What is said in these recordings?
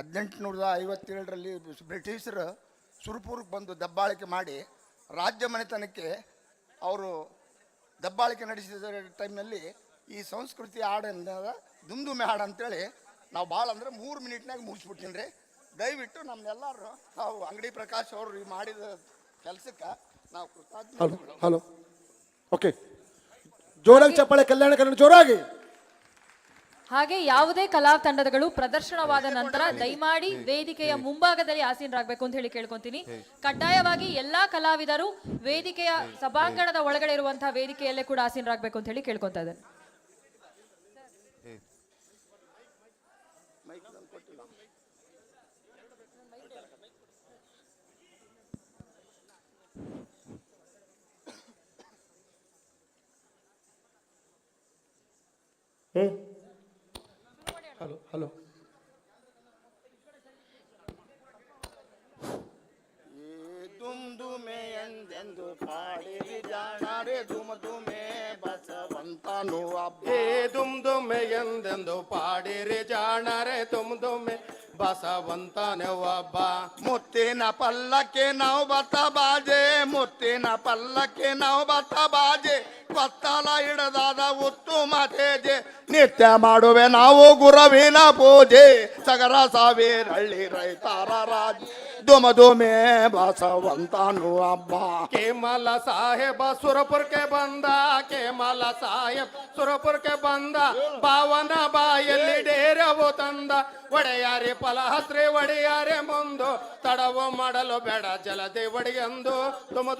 ಹದಿನೆಂಟುನೂರದ ಐವತ್ತೇಳರಲ್ಲಿ ಬ್ರಿಟಿಷರು ಸುರಪುರಕ್ಕೆ ಬಂದು ದಬ್ಬಾಳಿಕೆ ಮಾಡಿ ರಾಜ್ಯ ಮನೆತನಕ್ಕೆ ಅವರು ದಬ್ಬಾಳಿಕೆ ನಡೆಸಿದ ಟೈಮ್ನಲ್ಲಿ ಈ ಸಂಸ್ಕೃತಿ ಹಾಡನ್ನ ದುಮ್ದುಮೆ ಹಾಡು ಅಂತೇಳಿ ನಾವು ಭಾಳ ಅಂದರೆ ಮೂರು ಮಿನಿಟ್ನಾಗ ಮುಗಿಸ್ಬಿಡ್ತೀನಿ ರೀ ದಯವಿಟ್ಟು ನಮ್ಮೆಲ್ಲರೂ ನಾವು ಅಂಗಡಿ ಪ್ರಕಾಶ್ ಅವರು ಈ ಮಾಡಿದ ಕೆಲಸಕ್ಕೆ ನಾವು ಹಲೋ ಕೃತಜ್ಞ ಹಲೋ. ಓಕೆ. ಜೋರಾಗಿ ಚಪ್ಪಾಳೆ ಕಲ್ಯಾಣ ಕನ್ನಡ ಜೋರಾಗಿ. ಹಾಗೆ ಯಾವುದೇ ಕಲಾ ತಂಡಗಳು ಪ್ರದರ್ಶನವಾದ ನಂತರ ದಯಮಾಡಿ ವೇದಿಕೆಯ ಮುಂಭಾಗದಲ್ಲಿ ಆಸೀನರಾಗಬೇಕು ಅಂತ ಹೇಳಿ ಕೇಳ್ಕೊಂತೀನಿ. ಕಡ್ಡಾಯವಾಗಿ ಎಲ್ಲಾ ಕಲಾವಿದರು ವೇದಿಕೆಯ ಸಭಾಂಗಣದ ಒಳಗಡೆ ಇರುವಂತಹ ವೇದಿಕೆಯಲ್ಲೇ ಕೂಡ ಆಸೀನರಾಗಬೇಕು ಅಂತ ಹೇಳಿ ಕೇಳ್ಕೊಂತಾ ಇದ್ದೇನೆ. Hello hello. ದುಮ್ದುಮೆ ಎಂದೆಂದು ಪಾಡಿರಿ ಜಾಣಾರೆ ದುಮದುಮೆ ಬಸವಂತನು ಹಬ್ಬ ಏ ದುಮ್ ದುಮ್ಮೆ ಎಂದೆಂದು ಪಾಡಿರಿ ಜಾಣರೆ ತುಮ್ ದುಮ್ಮೆ ಬಸವಂತನೆ ಒಬ್ಬ ಮುತ್ತಿನ ಪಲ್ಲಕ್ಕೆ ನಾವು ಬತ್ತ ಬಾಜೆ ಮುತ್ತಿನ ಪಲ್ಲಕ್ಕೆ ನಾವು ಬತ್ತ ಬಾಜೆ. ಕೊತ್ತಲ ಹಿಡದಾದ ಉತ್ತಮ ತೇಜೆ ನಿತ್ಯ ಮಾಡುವೆ ನಾವು ಗುರವಿನ ಪೂಜೆ. ಸಗರ ಸಾವಿರಳ್ಳಿ ರೈತರ ರಾಜ. ದುಮ ದುಮೆ ಬಸವಂತನು ಅಬ್ಬ. ಕೇಮಲ ಸಾಹೇಬ ಸುರಪುರಕ್ಕೆ ಬಂದ, ಕೇಮಲ ಸಾಹೇಬ್ ಸುರಪುರಕ್ಕೆ ಬಂದ. ಭಾವನ ಬಾಯಲ್ಲಿ ಡೇರವು ತಂದ. ಒಡೆಯಾರೆ ಫಲಹಸ್ತ್ರಿ, ಒಡೆಯಾರೆ ಮುಂದು. ತಡವು ಮಾಡಲು ಬೇಡ ಜಲದಿ ಒಡೆಯಂದು. ತುಮ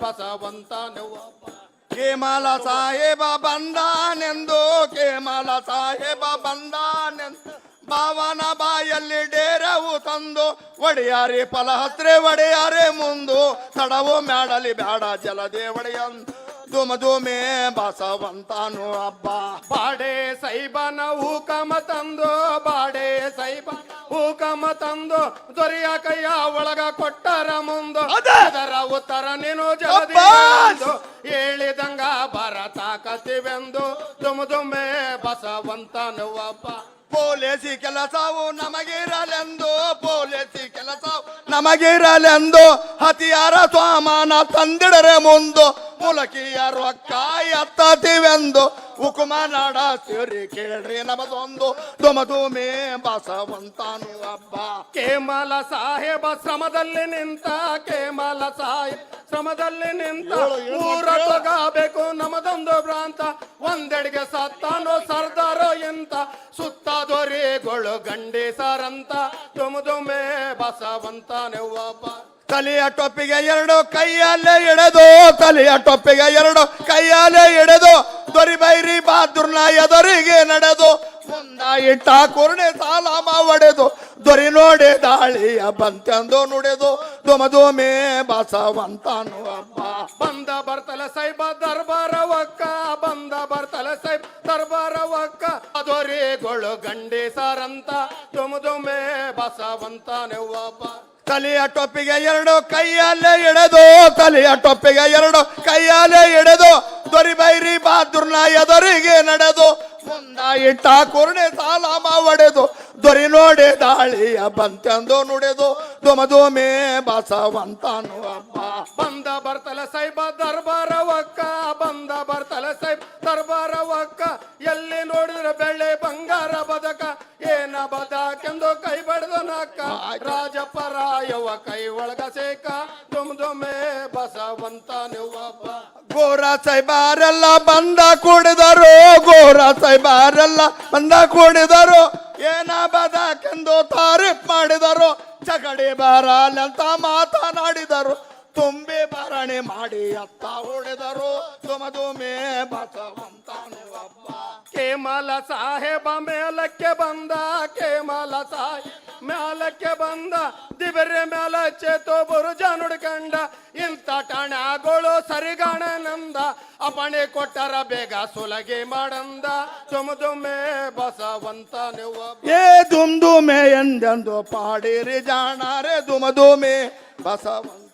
ಬಸವಂತನು ಅಬ್ಬ. ಕೇಮಲ ಸಾಹೇಬ ಬಂದಾನೆಂದು ಕೇಮಲ ಸಾಹೇಬ ಬಂದಾನೆಂದು ಭಾವನ ಬಾಯಲ್ಲಿ ಡೇರವು ತಂದು ಒಡೆಯಾರೆ ಫಲಹಸ್ತ್ರೆ ಒಡೆಯಾರೆ ಮುಂದು ತಡವು ಮ್ಯಾಡಲಿ ಬ್ಯಾಡ ಜಲದೇ ಒಡೆಯಂದು. ದುಮ ದುಮೆ ಬಸವಂತಾನು ಹಬ್ಬ ಬಾಡೆ ಸೈಬನ ಹೂಕಮ ತಂದು ಬಾಡೆ ಸೈಬ ಹೂಕಮ ತಂದು ದೊರೆಯ ಕೈಯ ಒಳಗ ಕೊಟ್ಟರ ಮುಂದು ಅದರ ಉತ್ತರ ನೀನು ಜಲದಿ ಅಬ್ಬಾಸ್! ಹೇಳಿದಂಗ ಬರತಾಕತಿವೆಂದು ದುಮ್ ದುಮ್ಮೆ ಬಸವಂತನು ಒಬ್ಬ ಪೊಲೀಸಿ ಕೆಲಸವು ನಮಗಿರಲೆಂದು, ಪೊಲೀಸಿ ಕೆಲಸವು ನಮಗಿರಲೆಂದು, ಹತಿಯಾರ ಸ್ವಾಮಾನ ತಂದಿಡರೆ ಮುಂದು. ಮುಲಕಿಯ ರೊಕ್ಕ ಎತ್ತತಿವೆಂದು ಹುಕುಮ ನಾಡ ಸೇರಿ ಕೇಳ್ರಿ ನಮದೊಂದು ದುಮದುಮೆ ಬಸವಂತಾನು ಹಬ್ಬ ಕೇಮಲ ಸಾಹೇಬ ಶ್ರಮದಲ್ಲಿ ನಿಂತ ಕೇಮಲ ಸಾಹೇಬ್ ಶ್ರಮದಲ್ಲಿ ನಿಂತ ಊರ ತಗಬೇಕು ನಮದೊಂದು ಭ್ರಾಂತ ಒಂದೆಡೆಗೆ ಸತ್ತಾನೋ ಸರ್ದಾರೋ ಎಂತ ಸುತ್ತ ದೊರೆಗಳು ಗಂಡೇಸರಂತ ತುಮದುಮೆ ಬಸವಂತಾನೆ ಒಬ್ಬ ತಲೆಯ ಟೊಪ್ಪಿಗೆ ಎರಡು, ಕೈಯಲ್ಲೇ ಎಡೆದು ತಲೆಯ ಟೊಪ್ಪಿಗೆ ಎರಡು, ಕೈಯಲ್ಲೇ ಎಳೆದು ದೊರಿಬೈರಿ ಬಾದುರ್ನ ಎದುರಿಗೆ ನಡೆದು ಮುಂದ ಇಟ್ಟ ಕುರ್ಣೆ ಸಾಲಾಮ ಒಡೆದು ದೊರಿ ನೋಡಿ ದಾಳಿಯ ಬಂತೆಂದು ನುಡೆದು ದುಮದುಮೆ ಬಸವಂತನು ಅಪ್ಪ. ಬಂದ ಬರ್ತಲ ಸೈಬ ದರ್ಬಾರ ಒಕ್ಕ ಬಂದ ಬರ್ತಲ ಸೈಬ ದರ್ಬಾರ ಒಕ್ಕ ದೊರೆಗಳು ಸಾರಂತ ದುಮದುಮೆ ಒಬ್ಬ ತಲೆಯ ಟೊಪ್ಪಿಗೆ ಎರಡು, ಕೈಯಲ್ಲೇ ಎಳೆದು, ತಲೆಯ ಟೊಪ್ಪಿಗೆ ಎರಡು, ಕೈಯಲ್ಲೇ ಎಳೆದು ದೊರಿಬೈರಿ ಬಹಾದುರ್ನ ಎದುರಿಗೆ ನಡೆದು, ಮುಂದ ಇಟ್ಟ ಕುರ್ಣೆ ಸಾಲ ಒಡೆದು, ದೊರಿ ನೋಡಿ ದಾಳಿಯ ಬಂತೆಂದು ನುಡಿದು ದುಮದುಮೆ ಬಸವಂತನು ಅಪ್ಪ ಬಂದ ಬರ್ತಲ ಸೈಬ ದರ್ಬಾರ ಒಕ್ಕ ಬಂದ ಬರ್ತಲ ಸೈಬ ದರ್ಬಾರ ಒಕ್ಕ ಎಲ್ಲಿ ನೋಡಿದ್ರೆ ಬೆಳ್ಳೆ ಬಂಗಾರ ಬದಕ, ಏನ ಬದಕೆಂದು ಕೈ ಬಡ್ದು ರಾಜ ಪರಾಯವ ಕೈ ಒಳಗ ಸೇಕ ತುಮ್ ದುಮ್ಮೆ ಬಸವಂತ ಒಬ್ಬ ಗೋರ ಸೈಬಾರೆಲ್ಲ ಬಂದ ಕೂಡಿದರು ಗೋರ ಸೈಬಾರೆಲ್ಲ ಬಂದ ಕೂಡಿದರು. ಏನ ಬದಕೆಂದು ತಾರೀಫ್ ಮಾಡಿದರು ಚಗಡಿ ಬರಲೆಂತ ಮಾತನಾಡಿದರು. ತುಂಬಿ ಬರಣೆ ಮಾಡಿ ಅತ್ತ ಹೊಡೆದರು. ತುಮದುಮೆ ಬಸವಂತನು ಹಬ್ಬ ಕೇಮಲ ಸಾಹೇಬ ಮೇಲಕ್ಕೆ ಬಂದ, ಕೇಮಲ ಸಾಹೇಬ ಮೇಲಕ್ಕೆ ಬಂದ ದಿಬರೆ ಮೇಲ ಚೇತೋ ಬುರುಜ ನುಡ್ಕಂಡ ಇಂಥ ಸರಿಗಣ ನಂದ, ಅಪಣೆ ಕೊಟ್ಟರ ಬೇಗ ಸುಲಗಿ ಮಾಡಂದ. ತುಮದುಮೆ ಬಸವಂತ ನೀವು ಏ ದುಮ್ದುಮೆ ಎಂದೆಂದು ಪಾಡಿರಿ ಜಾಣಾರೆ ದುಮದುಮೆ ಹಬ್ಬ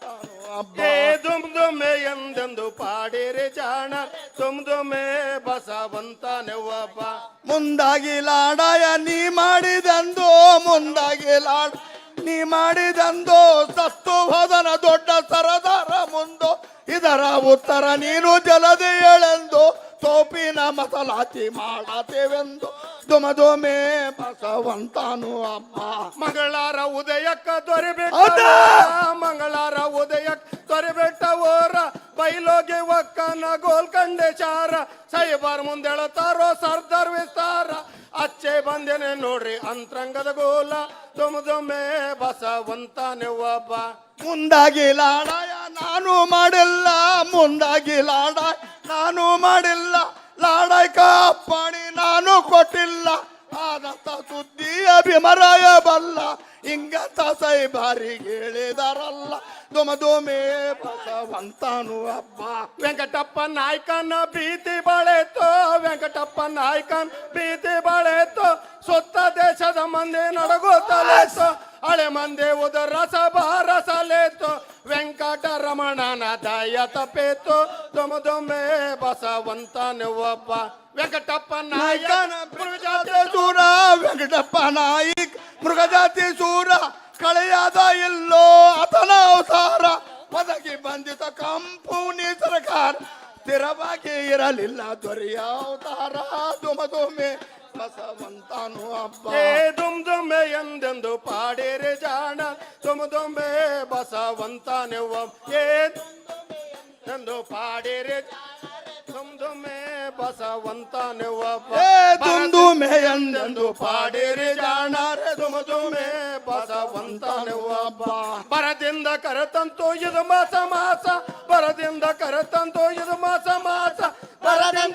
ಏ ದುಮ್ ದುಮ್ಮೆ ಎಂದೆಂದು ಪಾಡಿರಿ ಜಾಣ. ತುಮ್ ದುಮ್ಮೆ ಬಸವಂತ ನೆವ್ವಪ್ಪ. ಮುಂದಾಗಿ ಲಾಡಾಯ ನೀ ಮಾಡಿದಂದು ಮುಂದಾಗಿ ಲಾಡ ನೀ ಮಾಡಿದಂದು ಸತ್ತು ಹೋದನ ದೊಡ್ಡ ಸರದಾರ ಮುಂದು. ಇದರ ಉತ್ತರ ನೀನು ಜಲದಿ ಹೇಳೆಂದು ತೋಪಿನ ಮಸಲಾತಿ ಮಾಡತೇವೆಂದು ದುಮದುಮೆ ಬಸವಂತನು ಅಮ್ಮ. ಮಂಗಳಾರ ಉದಯಕ್ಕ ದೊರೆಬೇಕ? ಮಂಗಳಾರ ಉದಯಕ್ಕ ದೊರೆಬಿಟ್ಟ ಓರ ಬೈಲೋಗಿ ಒಕ್ಕನ ಗೋಲ್ಕಂಡೆ ಚಾರ ಸೈಬಾರ್ ಮುಂದೆಳತಾರೋ ಸರ್ದಾರ್ ವಿಸ್ತಾರ. ಅಚ್ಚೆ ಬಂದೇನೆ ನೋಡ್ರಿ ಅಂತರಂಗದ ಗೋಲ ತುಮ್ ಬಸವಂತಾನೆ ಒಬ್ಬ. ಮುಂದಾಗಿ ಲಾಡಾಯ ನಾನು ಮಾಡಿಲ್ಲ ಮುಂದಾಗಿ ಲಾಡಾಯ. ನಾನು ಮಾಡಿಲ್ಲ. ಲಾಡಾಯ್ಕ ಪಾಣಿ ನಾನು ಕೊಟ್ಟಿಲ್ಲ. ಆದಂತ ಸುದ್ದಿ ಅಭಿಮರಾಯ ಬಲ್ಲ. ಹಿಂಗಂತ ಬಾರಿ ಹೇಳಿದಾರಲ್ಲ. ದುಮ ದುಮೆ ಬಸವಂತನು ಹಬ್ಬ ವೆಂಕಟಪ್ಪ ನಾಯ್ಕನ ಭೀತಿ ಬಳೆತು. ವೆಂಕಟಪ್ಪ ನಾಯ್ಕನ್ ಭೀತಿ ಬಾಳೆತ್ತು ಸುತ್ತ ದೇಶದ ಮಂದಿ ನಡಗುತ್ತಲೇತು ಹಳೆ ಮಂದಿ ಉದ ರಸ ಬಾರಸ ರಮಣನ ದಯ ತಪ್ಪೇತು ದುಮ ದುಮ್ಮೆ ಬಸವಂತ ಒಬ್ಬ ವೆಂಕಟಪ್ಪ ನಾಯ್ಕನ ಮೃಗಜಾತಿ ಸೂರ. ವೆಂಕಟಪ್ಪ ನಾಯಿಕ್. ಮೃಗಜಾತಿ ಸೂರ. ಕಳೆಯಾದ ಇಲ್ಲೋ ಆತನ ಅವತಾರ. ಒದಗಿ ಬಂದಿತ ಕಂಪೂನಿ ಸರ್ಕಾರ. ಸ್ಥಿರವಾಗಿ ಇರಲಿಲ್ಲ ದೊರೆಯ ಅವತಾರ. ದುಮ ದುಮೆ ಬಸವಂತನು ಹಬ್ಬ ದುಮ್ ದುಮ್ಮೆ ಎಂದೆಂದು ಪಾಡೇರೆ ಜಾಣ. ತುಮ್ ಬಸವಂತನೆವ್ವ. ಏ ಎಂದು ಪಾಡೇರೆ. ತುಮ್ ದುಮ್ಮೆ ಬಸವಂತ ನೆವ್ವಪ್ಪ ಏ ದುಂದುಮೆ ಎಂದೆಂದು ಪಾಡೇರಿ ಜಾಣರೆ. ದುಮ ದುಮೆ ಬಸವಂತ ಬಸವಂತನು ಹಬ್ಬ ಬರದಿಂದ ಕರೆತಂತು ಇದು ಮಾಸ ಮಾಸ. ಬರದಿಂದ ಕರೆತಂತು ಇದು ಮಾಸ ಮಾಸ.